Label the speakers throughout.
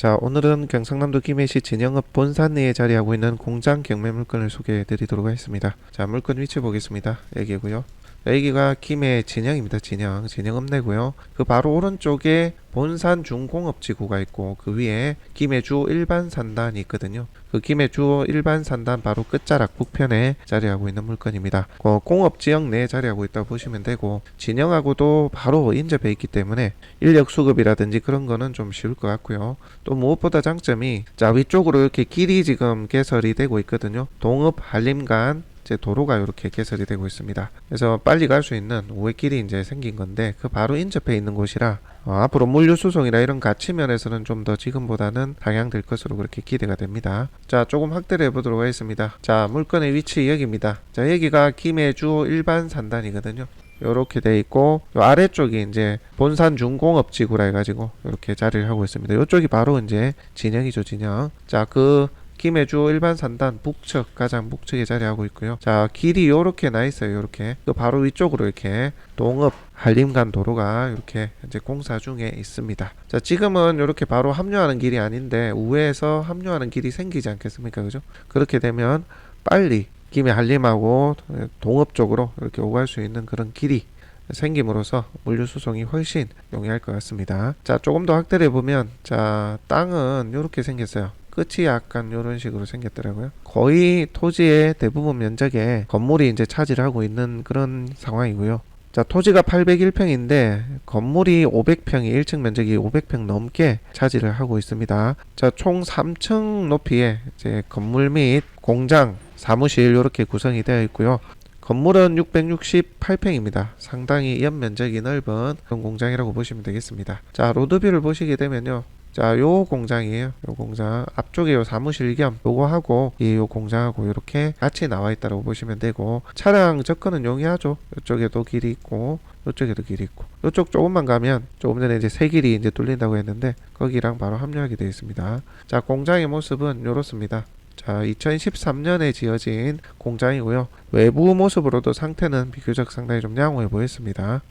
Speaker 1: 자, 오늘은 경상남도 김해시 진영읍 본산리에 자리하고 있는 공장 경매 물건을 소개해 드리도록 하겠습니다. 자, 물건 위치 보겠습니다. 여기고요. 여기가 김해 진영입니다. 진영. 진영 읍내고요. 그 바로 오른쪽에 본산 중공업지구가 있고 그 위에 김해주 일반 산단이 있거든요. 그 김해주 일반 산단 바로 끝자락 북편에 자리하고 있는 물건입니다. 그 공업 지역 내에 자리하고 있다고 보시면 되고 진영하고도 바로 인접해 있기 때문에 인력 수급이라든지 그런 거는 좀 쉬울 것 같고요. 또 무엇보다 장점이 자 위쪽으로 이렇게 길이 지금 개설이 되고 있거든요. 동읍 한림간 이제 도로가 이렇게 개설이 되고 있습니다. 그래서 빨리 갈 수 있는 우회길이 이제 생긴 건데 그 바로 인접해 있는 곳이라 어, 앞으로 물류 수송이나 이런 가치 면에서는 좀 더 지금보다는 방향될 것으로 그렇게 기대가 됩니다. 자, 조금 확대를 해보도록 하겠습니다. 자, 물건의 위치 여기입니다. 자, 여기가 김해주 일반 산단이거든요. 요렇게 돼 있고 요 아래쪽이 이제 본산 중공업 지구라 해가지고 이렇게 자리를 하고 있습니다. 요쪽이 바로 이제 진영이죠 진영. 자그 김해주 일반 산단 북측 가장 북측에 자리하고 있고요. 자 길이 요렇게 나 있어요. 요렇게 그 바로 위쪽으로 이렇게 동읍 한림간 도로가 이렇게 이제 공사 중에 있습니다. 자 지금은 이렇게 바로 합류하는 길이 아닌데 우회해서 합류하는 길이 생기지 않겠습니까? 그죠? 그렇게 되면 빨리 김해 한림하고 동읍 쪽으로 이렇게 오갈 수 있는 그런 길이 생김으로써 물류 수송이 훨씬 용이할 것 같습니다. 자, 조금 더 확대를 해보면, 자, 땅은 이렇게 생겼어요. 끝이 약간 이런 식으로 생겼더라고요. 거의 토지의 대부분 면적에 건물이 이제 차지를 하고 있는 그런 상황이고요. 자, 토지가 801평인데 건물이 500평이 1층 면적이 500평 넘게 차지를 하고 있습니다. 자, 총 3층 높이의 이제 건물 및 공장, 사무실 이렇게 구성이 되어 있고요. 건물은 668평입니다. 상당히 연 면적이 넓은 그런 공장이라고 보시면 되겠습니다. 자, 로드뷰를 보시게 되면요. 자, 요 공장이에요. 요 공장 앞쪽에 요 사무실 겸 요거 하고 이 요 공장하고 이렇게 같이 나와 있다고 보시면 되고 차량 접근은 용이하죠. 이쪽에도 길이 있고 이쪽에도 길이 있고 이쪽 조금만 가면 조금 전에 이제 새 길이 이제 뚫린다고 했는데 거기랑 바로 합류하게 되어 있습니다. 자, 공장의 모습은 이렇습니다. 자, 2013년에 지어진 공장이고요. 외부 모습으로도 상태는 비교적 상당히 좀 양호해 보였습니다.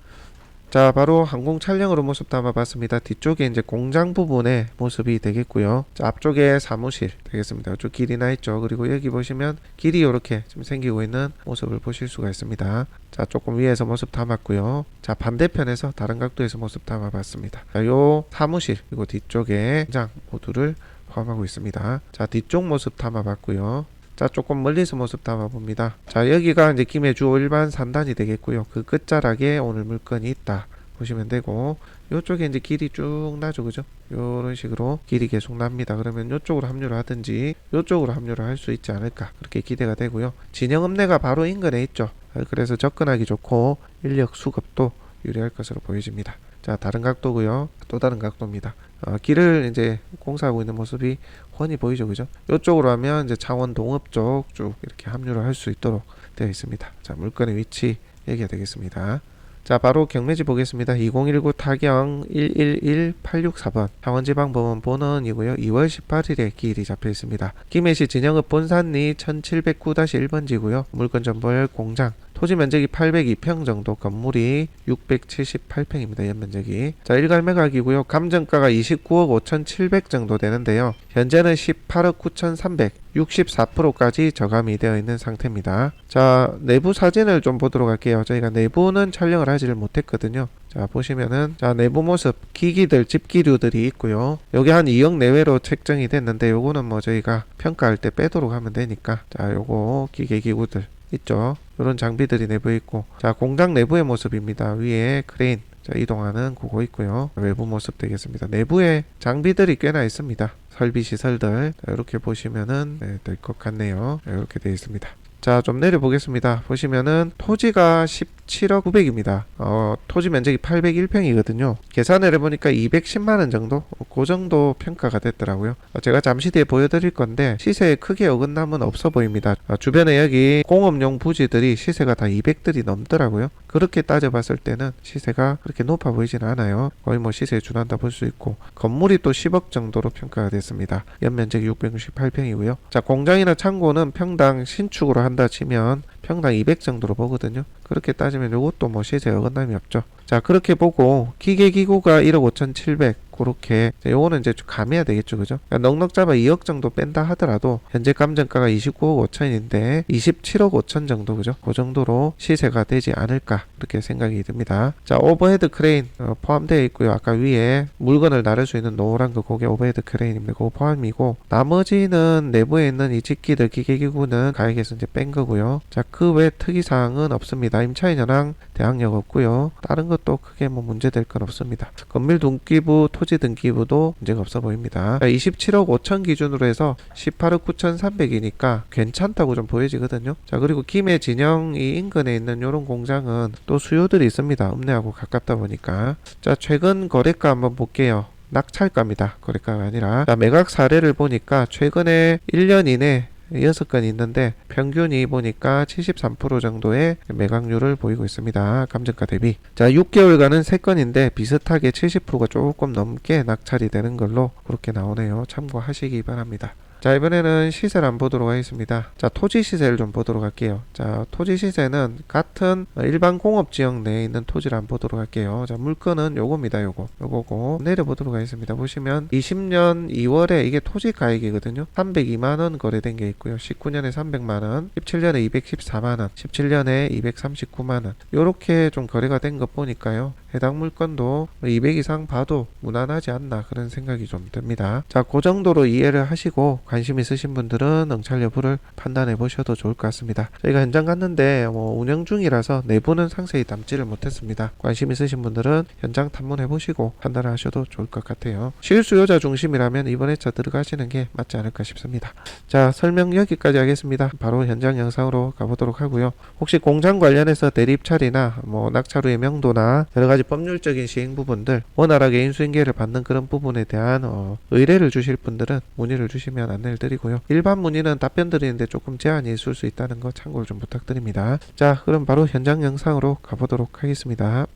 Speaker 1: 자, 바로 항공 촬영으로 모습 담아봤습니다. 뒤쪽에 이제 공장 부분의 모습이 되겠고요. 자, 앞쪽에 사무실 되겠습니다. 이쪽 길이 나 있죠. 그리고 여기 보시면 길이 이렇게 좀 생기고 있는 모습을 보실 수가 있습니다. 자, 조금 위에서 모습 담았고요. 자, 반대편에서 다른 각도에서 모습 담아봤습니다. 자, 요 사무실 그리고 뒤쪽에 공장 모두를 포함하고 있습니다. 자, 뒤쪽 모습 담아봤고요. 자, 조금 멀리서 모습 담아봅니다. 자, 여기가 이제 김해주 일반 산단이 되겠고요. 그 끝자락에 오늘 물건이 있다. 보시면 되고, 요쪽에 이제 길이 쭉 나죠. 그죠? 요런 식으로 길이 계속 납니다. 그러면 요쪽으로 합류를 하든지, 요쪽으로 합류를 할 수 있지 않을까. 그렇게 기대가 되고요. 진영 읍내가 바로 인근에 있죠. 그래서 접근하기 좋고, 인력 수급도 유리할 것으로 보여집니다. 자, 다른 각도고요. 또 다른 각도입니다. 어, 길을 이제 공사하고 있는 모습이 훤히 보이죠, 그죠? 이쪽으로 하면 이제 창원 동읍 쪽쭉 이렇게 합류를 할 수 있도록 되어 있습니다. 자, 물건의 위치 얘기가 되겠습니다. 자, 바로 경매지 보겠습니다. 2019 타경 111864번 창원지방법원 본원이고요. 2월 18일에 기일이 잡혀 있습니다. 김해시 진영읍 본산리 1709-1번지고요. 물건 전벌 공장 토지 면적이 802평 정도, 건물이 678평입니다. 연면적이. 자, 일괄 매각이고요. 감정가가 29억 5,700 정도 되는데요. 현재는 18억 9,300, 64%까지 저감이 되어 있는 상태입니다. 자, 내부 사진을 좀 보도록 할게요. 저희가 내부는 촬영을 하지를 못했거든요. 자, 보시면은 자, 내부 모습 기기들, 집기류들이 있고요. 여기 한 2억 내외로 책정이 됐는데 요거는 뭐 저희가 평가할 때 빼도록 하면 되니까 자, 요거 기계 기구들 있죠. 이런 장비들이 내부에 있고 자 공장 내부의 모습입니다. 위에 크레인 자, 이동하는 그거 있고요. 외부 모습 되겠습니다. 내부에 장비들이 꽤나 있습니다. 설비 시설들 자, 이렇게 보시면은 네, 될것 같네요. 네, 이렇게 되어 있습니다. 자, 좀 내려보겠습니다. 보시면은 토지가 17억 900입니다. 어, 토지 면적이 801평이거든요. 계산을 해보니까 210만원 정도? 그 정도 평가가 됐더라고요. 어, 제가 잠시 뒤에 보여드릴 건데 시세에 크게 어긋남은 없어 보입니다. 어, 주변에 여기 공업용 부지들이 시세가 다 200들이 넘더라고요. 그렇게 따져봤을 때는 시세가 그렇게 높아 보이진 않아요. 거의 뭐 시세에 준한다 볼 수 있고 건물이 또 10억 정도로 평가가 됐습니다. 연면적이 668평이고요. 자, 공장이나 창고는 평당 신축으로 한다 치면 평당 200 정도로 보거든요. 그렇게 따지면 이것도 뭐 시세 어긋남이 없죠. 자, 그렇게 보고 기계기구가 1억 5,700, 그렇게 요거는 이제 좀 감해야 되겠죠, 그죠? 그러니까 넉넉 잡아 2억 정도 뺀다 하더라도 현재 감정가가 29억 5천인데 27억 5천 정도, 그죠? 그 정도로 시세가 되지 않을까 그렇게 생각이 듭니다. 자, 오버헤드 크레인 어, 포함되어 있고요. 아까 위에 물건을 나를 수 있는 노란 거 그게 오버헤드 크레인입니다. 그거 포함이고 나머지는 내부에 있는 이 직기들 기계기구는 가액에서 이제 뺀 거고요. 자, 그 외 특이사항은 없습니다. 임차인연항 대항력 없고요. 다른 것도 크게 뭐 문제될 건 없습니다. 건물 등기부, 토지 등기부도 문제가 없어 보입니다. 자, 27억 5천 기준으로 해서 18억 9,300이니까 괜찮다고 좀 보여지거든요. 자, 그리고 김해 진영 이 인근에 있는 이런 공장은 또 수요들이 있습니다. 읍내하고 가깝다 보니까. 자, 최근 거래가 한번 볼게요. 낙찰가입니다. 거래가가 아니라. 자, 매각 사례를 보니까 최근에 1년 이내 6건 있는데 평균이 보니까 73% 정도의 매각률을 보이고 있습니다. 감정가 대비. 자, 6개월간은 3건인데 비슷하게 70%가 조금 넘게 낙찰이 되는 걸로 그렇게 나오네요. 참고하시기 바랍니다. 자, 이번에는 시세를 한번 보도록 하겠습니다. 자, 토지 시세를 좀 보도록 할게요. 자, 토지 시세는 같은 일반 공업 지역 내에 있는 토지를 한번 보도록 할게요. 자, 물건은 요겁니다. 요거. 요거고 내려보도록 하겠습니다. 보시면 20년 2월에 이게 토지 가액이거든요. 302만 원 거래된 게 있고요. 19년에 300만 원, 17년에 214만 원, 17년에 239만 원. 요렇게 좀 거래가 된 것 보니까요. 해당 물건도 200 이상 봐도 무난하지 않나 그런 생각이 좀 듭니다. 자, 그 정도로 이해를 하시고 관심 있으신 분들은 응찰 여부를 판단해 보셔도 좋을 것 같습니다. 저희가 현장 갔는데 뭐 운영 중이라서 내부는 상세히 담지를 못했습니다. 관심 있으신 분들은 현장 탐문해 보시고 판단을 하셔도 좋을 것 같아요. 실수요자 중심이라면 이번 회차 들어가시는 게 맞지 않을까 싶습니다. 자, 설명 여기까지 하겠습니다. 바로 현장 영상으로 가보도록 하고요. 혹시 공장 관련해서 대리입찰이나 뭐 낙찰 후의 명도나 여러 가지 법률적인 시행 부분들 원활하게 인수인계를 받는 그런 부분에 대한 어, 의뢰를 주실 분들은 문의를 주시면 안 내를 드리고요. 일반 문의는 답변 드리는데 조금 제한이 있을 수 있다는 거 참고를 좀 부탁드립니다. 자, 그럼 바로 현장 영상으로 가보도록 하겠습니다.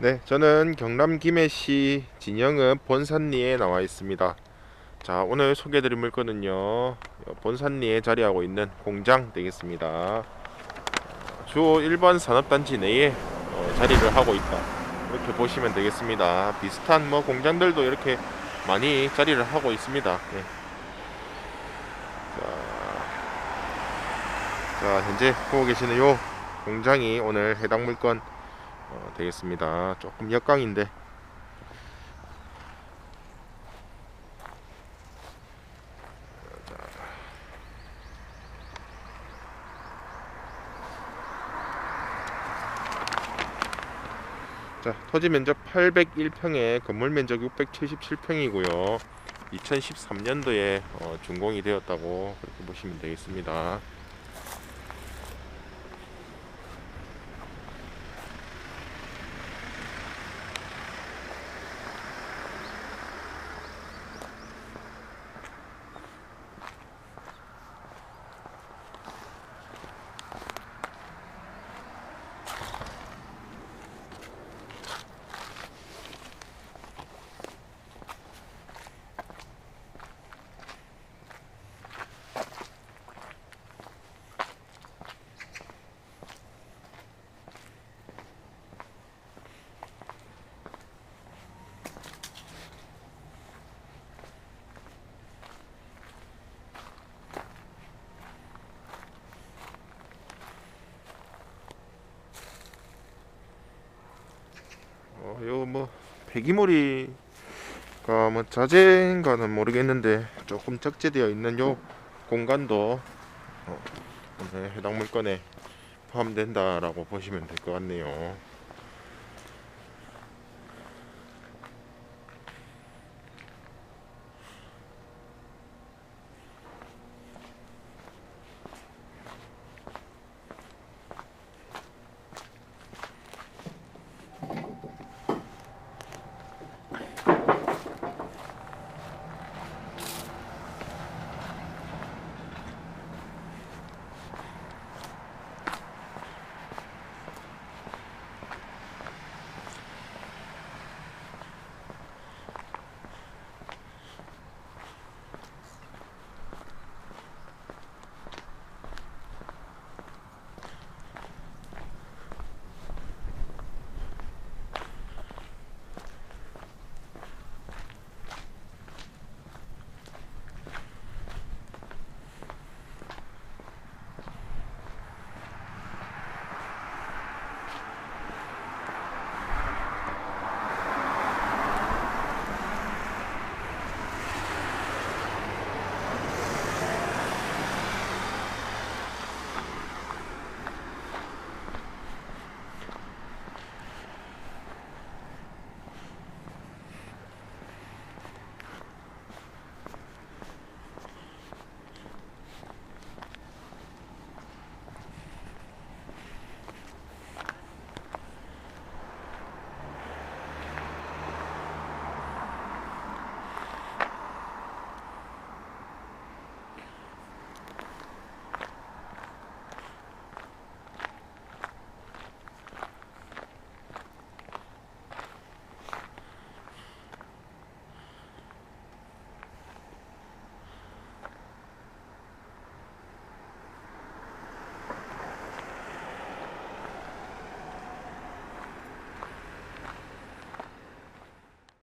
Speaker 2: 네, 저는 경남 김해시 진영읍 본산리에 나와 있습니다. 자, 오늘 소개해드릴 물건은요, 본산리에 자리하고 있는 공장 되겠습니다. 어, 주 1번 산업단지 내에 어, 자리를 하고 있다. 이렇게 보시면 되겠습니다. 비슷한 뭐 공장들도 이렇게 많이 자리를 하고 있습니다. 네. 자, 자, 현재 보고 계시는 요 공장이 오늘 해당 물건 어, 되겠습니다. 조금 역광인데 자, 토지 면적 801평에 건물 면적 677평이고요. 2013년도에 어, 준공이 되었다고 그렇게 보시면 되겠습니다. 어, 요뭐 배기물이가 뭐 자재인가는 모르겠는데 조금 적재되어 있는 요 공간도 어, 오늘 해당 물건에 포함된다라고 보시면 될 것 같네요.